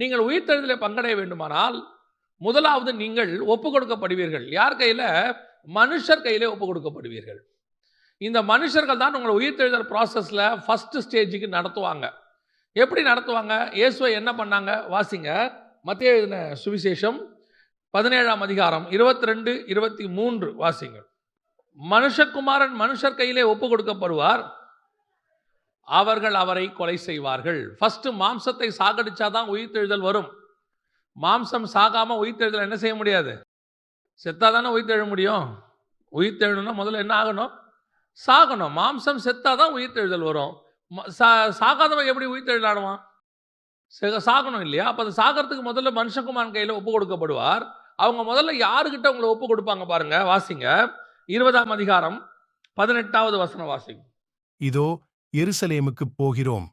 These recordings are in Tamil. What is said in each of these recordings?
நீங்கள் உயிர்த்தெழுதலை பங்கடைய வேண்டுமானால் முதலாவது நீங்கள் ஒப்பு கொடுக்கப்படுவீர்கள் யார் கையில்? மனுஷர் கையிலே ஒப்பு கொடுக்கப்படுவீர்கள் இந்த மனுஷர்கள் தான் உங்களை உயிர்த்தெழுதல் ப்ராசஸில் ஃபஸ்ட்டு ஸ்டேஜுக்கு நடத்துவாங்க. எப்படி நடத்துவாங்க? இயேசுவை என்ன பண்ணாங்க? வாசிங்க. மத்திய எழுதின சுவிசேஷம் பதினேழாம் அதிகாரம் இருபத்தி ரெண்டு இருபத்தி மூன்று வாசிங்கள். மனுஷகுமாரன் மனுஷர் கையிலே ஒப்பு கொடுக்கப்படுவார் அவர்கள் அவரை கொலை செய்வார்கள். ஃபஸ்ட்டு மாம்சத்தை சாகடிச்சாதான் உயிர்த்தெழுதல் வரும். மாம்சம் சாகாமல் உயிர்த்தெழுதல் என்ன செய்ய முடியாது? செத்தாதானே உயிர்த்தெழ முடியும்? உயிர்த்தெழணும்னா முதல்ல என்ன ஆகணும்? சாகணும். மாம்சம் செத்தாதான் உயிர்த்தெழுதல் வரும். சா- சாகாதவன் எப்படி உயிர்த்தெழுதாடுவான் சாகணும் இல்லையா? அப்போ அது சாகிறதுக்கு முதல்ல மனுஷகுமான் கையில் ஒப்பு கொடுக்கப்படுவார். அவங்க முதல்ல யாருக்கிட்ட உங்களை ஒப்பு கொடுப்பாங்க பாருங்க வாசிங்க. இருபதாம் அதிகாரம் பதினெட்டாவது வசனம் வாசிங்க. இதோ எருசலேமுக்குப் போகிறோம்.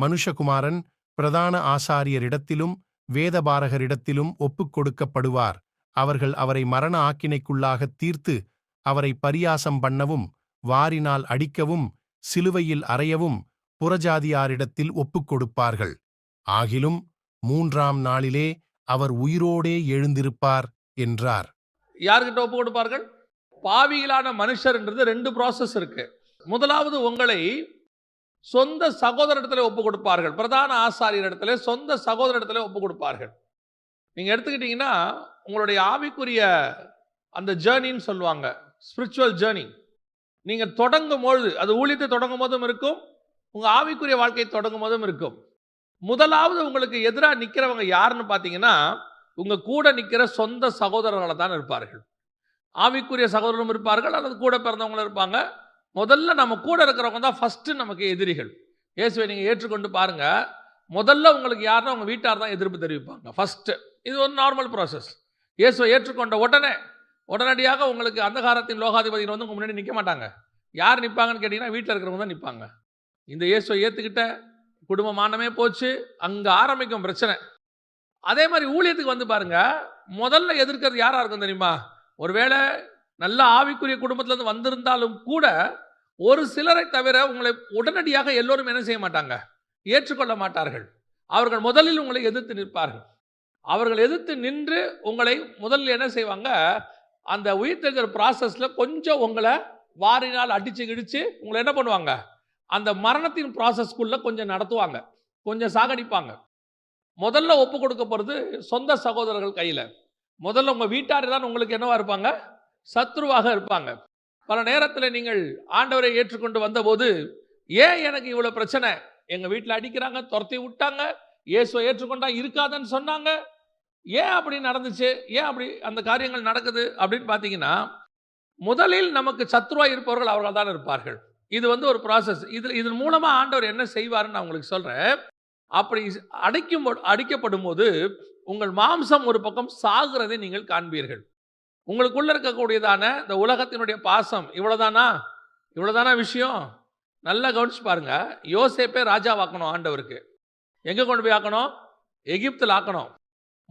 மனுஷகுமாரன் பிரதான ஆசாரியரிடத்திலும் வேதபாரகரிடத்திலும் ஒப்புக் கொடுக்கப்படுவார். அவர்கள் அவரை மரண ஆக்கினைக்குள்ளாகத் தீர்த்து அவரை பரியாசம் பண்ணவும் வாரினால் அடிக்கவும் சிலுவையில் அறையவும் புறஜாதியாரிடத்தில் ஒப்புக் கொடுப்பார்கள். ஆகிலும் மூன்றாம் நாளிலே அவர் உயிரோடே எழுந்திருப்பார் என்றார். யார்கிட்ட ஒப்பு கொடுப்பார்கள்? பாவிகளான மனுஷர்ன்றது ரெண்டு ப்ராசஸ் இருக்கு. முதலாவது உங்களை சொந்த சகோதரிடத்துல ஒப்பு கொடுப்பார்கள் பிரதான ஆசாரியர் இடத்துல சொந்த சகோதரிடத்துல ஒப்பு கொடுப்பார்கள் நீங்கள் எடுத்துக்கிட்டீங்கன்னா உங்களுடைய ஆவிக்குரிய அந்த ஜேர்னின்னு சொல்லுவாங்க. ஸ்பிரிச்சுவல் ஜேர்னி நீங்கள் தொடங்கும் பொழுது அது ஊழியத்தை தொடங்கும் போதும் இருக்கும் உங்கள் ஆவிக்குரிய வாழ்க்கையை தொடங்கும் போதும் இருக்கும். முதலாவது உங்களுக்கு எதிராக நிற்கிறவங்க யாருன்னு பார்த்தீங்கன்னா உங்கள் கூட நிற்கிற சொந்த சகோதரர்களை தான் இருப்பார்கள். ஆவிக்குரிய சகோதரரும் இருப்பார்கள் அல்லது கூட பிறந்தவங்களும் இருப்பாங்க. முதல்ல நம்ம கூட இருக்கிறவங்க தான் ஃபஸ்ட்டு நமக்கு எதிரிகள். இயேசுவை நீங்கள் ஏற்றுக்கொண்டு பாருங்கள் முதல்ல உங்களுக்கு யாருன்னா உங்கள் வீட்டார் தான் எதிர்ப்பு தெரிவிப்பாங்க. ஃபஸ்ட்டு இது ஒரு நார்மல் ப்ராசஸ் இயேசுவை ஏற்றுக்கொண்ட உடனே உடனடியாக உங்களுக்கு அந்தகாரத்தின் லோகாதிபதிகள் வந்து உங்கள் முன்னாடி நிற்க மாட்டாங்க. யார் நிற்பாங்கன்னு கேட்டிங்கன்னா வீட்டில் இருக்கிறவங்க தான் நிற்பாங்க இந்த இயேசுவை ஏற்றுக்கிட்ட குடும்பமானமே போச்சு. அங்கே ஆரம்பிக்கும் பிரச்சனை. அதே மாதிரி ஊழியத்துக்கு வந்து பாருங்கள் முதல்ல எதிர்க்கிறது யாராக இருக்கும் தெரியுமா? ஒருவேளை நல்ல ஆவிக்குரிய குடும்பத்துலேருந்து வந்திருந்தாலும் கூட ஒரு சிலரை தவிர உங்களை உடனடியாக எல்லோரும் என்ன செய்ய மாட்டாங்க? ஏற்றுக்கொள்ள மாட்டார்கள். அவர்கள் முதலில் உங்களை எதிர்த்து நிற்பார்கள். அவர்கள் எதிர்த்து நின்று உங்களை முதலில் என்ன செய்வாங்க? அந்த உயிர்த்தெழுதல் ப்ராசஸில் கொஞ்சம் உங்களை வாரினால் அடித்து கிடிச்சு உங்களை என்ன பண்ணுவாங்க? அந்த மரணத்தின் ப்ராசஸ்க்குள்ளே கொஞ்சம் நடத்துவாங்க. கொஞ்சம் சாகடிப்பாங்க. முதல்ல ஒப்பு கொடுக்க போகிறது சொந்த சகோதரர்கள் கையில். முதல்ல உங்கள் வீட்டார் தான் உங்களுக்கு என்னவாக இருப்பாங்க? சத்ருவாக இருப்பாங்க. பல நேரத்தில் நீங்கள் ஆண்டவரை ஏற்றுக்கொண்டு வந்தபோது ஏன் எனக்கு இவ்வளோ பிரச்சனை? எங்கள் வீட்டில் அடிக்கிறாங்க துரத்தி விட்டாங்க இயேசுவை ஏற்றுக்கொண்டா இருக்காதுன்னு சொன்னாங்க. ஏன் அப்படி நடந்துச்சு? ஏன் அப்படி அந்த காரியங்கள் நடக்குது? அப்படின்னு பார்த்தீங்கன்னா முதலில் நமக்கு சத்ருவா இருப்பவர்கள் அவர்கள் தான் இருப்பார்கள். இது வந்து ஒரு ப்ராசஸ் இதில் இதன் மூலமாக ஆண்டவர் என்ன செய்வாருன்னு நான் உங்களுக்கு சொல்கிறேன் அப்படி அடைக்கும் அடிக்கப்படும் போது உங்கள் மாம்சம் ஒரு பக்கம் சாகிறதை நீங்கள் காண்பீர்கள். உங்களுக்குள்ள இருக்கக்கூடியதான இந்த உலகத்தினுடைய பாசம் இவ்வளோதானா இவ்வளோதானா விஷயம்? நல்லா கவனிச்சு பாருங்க. யோசேப்பே ராஜாவாக்கணும் ஆண்டவருக்கு. எங்கே கொண்டு போய் ஆக்கணும்? எகிப்தில் ஆக்கணும்.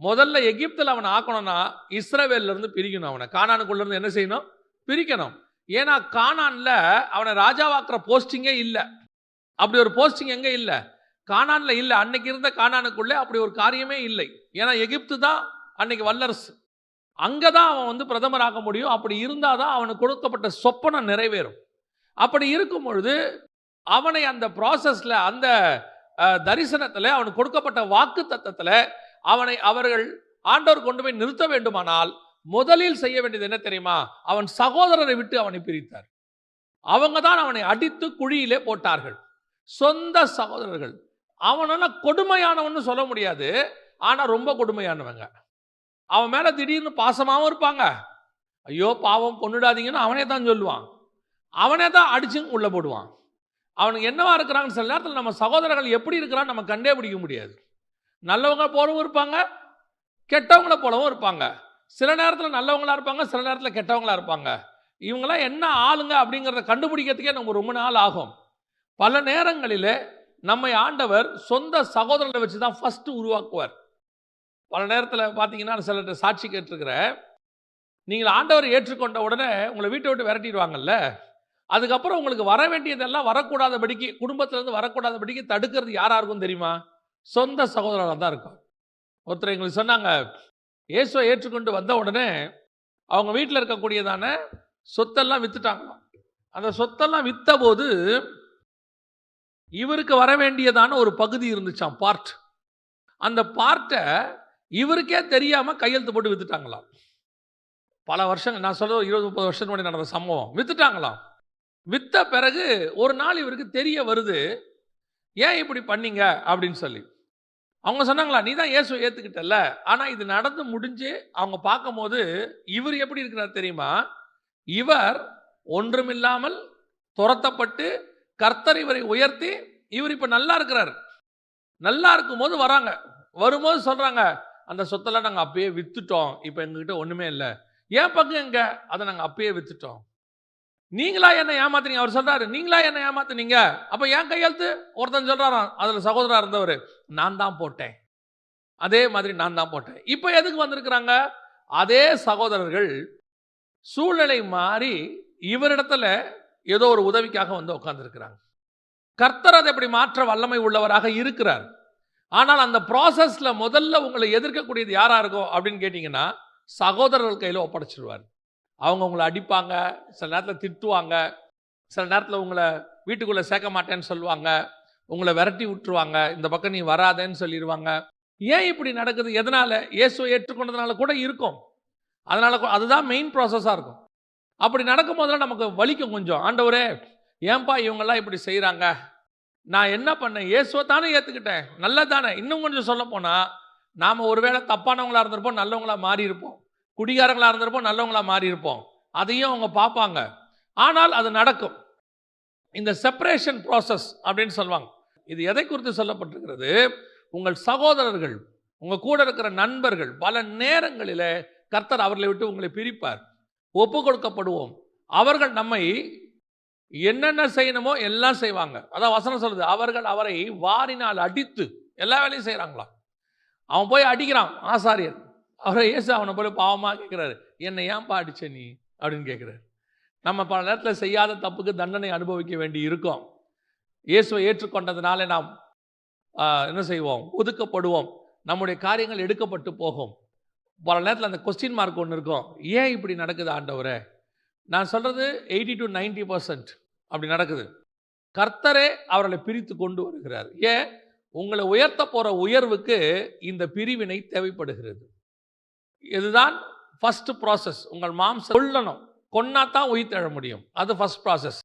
முதல்ல எகிப்தில் அவனை ஆக்கணும்னா இஸ்ரவேல்ல இருந்து பிரிக்கணும் அவனை. காணானுக்குள்ளேருந்து என்ன செய்யணும்? பிரிக்கணும். ஏன்னா காணானில் அவனை ராஜாவாக்குற போஸ்டிங்கே இல்லை. அப்படி ஒரு போஸ்டிங் எங்கே இல்லை? காணானில் இல்லை. அன்னைக்கு இருந்த கானானுக்குள்ளே அப்படி ஒரு காரியமே இல்லை. ஏன்னா எகிப்து தான் அன்னைக்கு வல்லரசு. அங்கே தான் அவன் வந்து பிரதமராக முடியும். அப்படி இருந்தால் தான் அவனுக்கு கொடுக்கப்பட்ட சொப்பனம் நிறைவேறும். அப்படி இருக்கும் பொழுது அவனை அந்த ப்ராசஸில் அந்த தரிசனத்தில் அவனுக்கு கொடுக்கப்பட்ட வாக்கு தத்தத்தில் அவனை அவர்கள் ஆண்டவர் கொண்டு போய் நிறுத்த வேண்டுமானால் முதலில் செய்ய வேண்டியது என்ன தெரியுமா? அவன் சகோதரரை விட்டு அவனை பிரித்தார். அவங்க தான் அவனை அடித்து குழியிலே போட்டார்கள். சொந்த சகோதரர்கள். அவனெல்லாம் கொடுமையானவன்னு சொல்ல முடியாது. ஆனால் ரொம்ப கொடுமையானவங்க. அவன் மேலே திடீர்னு பாசமாகவும் இருப்பாங்க. ஐயோ பாவம் கொண்டுடாதீங்கன்னு அவனே தான் சொல்லுவான். அவனே தான் அடிச்சு உள்ளே போடுவான். அவனுக்கு என்னவா இருக்கிறாங்கன்னு சில நேரத்தில் நம்ம சகோதரர்கள் எப்படி இருக்கிறான்னு நம்ம கண்டே பிடிக்க முடியாது. நல்லவங்க போலவும் இருப்பாங்க கெட்டவங்கள போலவும் இருப்பாங்க. சில நேரத்தில் நல்லவங்களா இருப்பாங்க சில நேரத்தில் கெட்டவங்களா இருப்பாங்க. இவங்கெல்லாம் என்ன ஆளுங்க அப்படிங்கிறத கண்டுபிடிக்கிறதுக்கே நமக்கு ரொம்ப நாள் ஆகும். பல நேரங்களில் நம்மை ஆண்டவர் சொந்த சகோதரர்களை வச்சு தான் ஃபஸ்ட்டு உருவாக்குவார். பல நேரத்தில் பார்த்தீங்கன்னா சிலர்கிட்ட சாட்சி கேட்டிருக்கிறேன் நீங்கள் ஆண்டவர் ஏற்றுக்கொண்ட உடனே உங்களை வீட்டை விட்டு விரட்டிடுவாங்கல்ல? அதுக்கப்புறம் உங்களுக்கு வர வேண்டியதெல்லாம் வரக்கூடாதபடிக்கு குடும்பத்திலேருந்து வரக்கூடாதபடிக்கு தடுக்கிறது யாராக இருக்கும் தெரியுமா? சொந்த சகோதரராக தான் இருக்கும் ஒருத்தர் எங்களுக்கு சொன்னாங்க இயேசுவை ஏற்றுக்கொண்டு வந்த உடனே அவங்க வீட்டில் இருக்கக்கூடியதான சொத்தெல்லாம் வித்துட்டாங்களாம். அந்த சொத்தெல்லாம் விற்ற போது இவருக்கு வர வேண்டியதான ஒரு பகுதி இருந்துச்சாம் பார்ட் அந்த பார்ட்டை இவருக்கே தெரியாம கையெழுத்து போட்டு வித்துட்டாங்களாம். பல வருஷங்கள் நான் சொல்கிறது இருபது முப்பது வருஷத்துக்கு முன்னாடி நடந்த சம்பவம். வித்துட்டாங்களாம். வித்த பிறகு ஒரு நாள் இவருக்கு தெரிய வருது ஏன் இப்படி பண்ணீங்க? அப்படின்னு சொல்லி. அவங்க சொன்னாங்களா நீ தான் இயேசு ஏற்றுக்கிட்டல ஆனால் இது நடந்து முடிஞ்சு அவங்க பார்க்கும்போது இவர் எப்படி இருக்கிறார் தெரியுமா? இவர் ஒன்றுமில்லாமல் துரத்தப்பட்டு கர்த்தர் இவரை உயர்த்தி இவர் இப்போ நல்லா இருக்கிறார். நல்லா இருக்கும்போது வராங்க. வரும்போது சொல்கிறாங்க அந்த சொத்தெல்லாம் நாங்கள் அப்பயே விற்றுட்டோம் இப்போ எங்ககிட்ட ஒன்றுமே இல்லை. ஏன் பங்கு எங்க? அதை நாங்கள் அப்பயே விற்றுட்டோம் நீங்களா என்ன ஏமாத்துனீங்க? அவர் சொல்றாரு நீங்களா என்ன ஏமாத்துனீங்க? அப்போ ஏன் கையெழுத்து? ஒருத்தன் சொல்றாராம் அதில் சகோதரா இருந்தவர் நான் தான் போட்டேன். அதே மாதிரி நான் தான் போட்டேன். இப்போ எதுக்கு வந்திருக்கிறாங்க? அதே சகோதரர்கள் சூழ்நிலை மாறி இவரிடத்துல ஏதோ ஒரு உதவிக்காக வந்து உட்காந்துருக்கிறாங்க கர்த்தர் அதை எப்படி மாற்ற வல்லமை உள்ளவராக இருக்கிறார். ஆனால் அந்த ப்ராசஸில் முதல்ல உங்களை எதிர்க்கக்கூடியது யாராக இருக்கும் அப்படின்னு கேட்டிங்கன்னா சகோதரர்கள் கையில் ஒப்படைச்சிடுவார் அவங்க உங்களை அடிப்பாங்க சில நேரத்தில் திட்டுவாங்க சில நேரத்தில் உங்களை வீட்டுக்குள்ளே சேர்க்க மாட்டேன்னு சொல்லுவாங்க உங்களை விரட்டி விட்டுருவாங்க இந்த பக்கம் நீ வராதேன்னு சொல்லிடுவாங்க ஏன் இப்படி நடக்குது? எதனால்? இயேசுவை ஏற்றுக்கொண்டதுனால கூட இருக்கும். அதனால் கூட- அதுதான் மெயின் ப்ராசஸாக இருக்கும். அப்படி நடக்கும் போதெல்லாம் நமக்கு வலிக்கும் கொஞ்சம். ஆண்டவரே ஏன்பா இவங்கெல்லாம் இப்படி செய்கிறாங்க நான் என்ன பண்ணேன்? இயேசுவை தானே ஏற்றுக்கிட்டேன் நல்லது தானே. இன்னும் கொஞ்சம் சொல்ல போனால் நாம் ஒருவேளை தப்பானவங்களாக இருந்திருப்போம் நல்லவங்களா மாறி இருப்போம். இருந்திருப்போம் நல்லவங்களாக மாறி இருப்போம். அதையும் அவங்க பார்ப்பாங்க. ஆனால் அது நடக்கும். இந்த செப்பரேஷன் ப்ராசஸ் அப்படின்னு சொல்லுவாங்க. இது எதை குறித்து சொல்லப்பட்டிருக்கிறது? உங்கள் சகோதரர்கள் உங்கள் கூட இருக்கிற நண்பர்கள் பல நேரங்களில் கர்த்தர் அவர்களை விட்டு உங்களை பிரிப்பார். ஒப்பு கொடுக்கப்படுவோம் அவர்கள் நம்மை என்னென்ன செய்யணுமோ எல்லாம் செய்வாங்க. அதான் வசனம் சொல்லுது அவர்கள் அவரை வாரினால் அடித்து எல்லா வேலையும் செய்கிறாங்களாம் அவன் போய் அடிக்கிறான் ஆசாரியர் அவரை ஏசு அவனை போய் பாவமாக கேட்குறாரு. என்னை ஏன்பா அடிச்ச நீ? அப்படின்னு கேட்குறாரு. நம்ம பல நேரத்தில் செய்யாத தப்புக்கு தண்டனை அனுபவிக்க வேண்டி இருக்கும். இயேசுவை ஏற்றுக்கொண்டதுனால நாம் என்ன செய்வோம்? ஒதுக்கப்படுவோம். நம்முடைய காரியங்கள் எடுக்கப்பட்டு போகும். பல நேரத்தில் அந்த கொஸ்டின் மார்க் ஒன்று இருக்கும். ஏன் இப்படி நடக்குது ஆண்டவரை? நான் சொல்கிறது எயிட்டி டு 90% பர்சன்ட் அப்படி நடக்குது. கர்த்தரே அவர்களை பிரித்து கொண்டு வருகிறார். ஏன்? உங்களை உயர்த்த போகிற உயர்வுக்கு இந்த பிரிவினை தேவைப்படுகிறது. இதுதான் ஃபஸ்ட்டு ப்ராசஸ் உங்கள் மாம்சம் கொல்லணும். கொன்னா தான் உயிர் தேழ முடியும். அது ஃபர்ஸ்ட் ப்ராசஸ்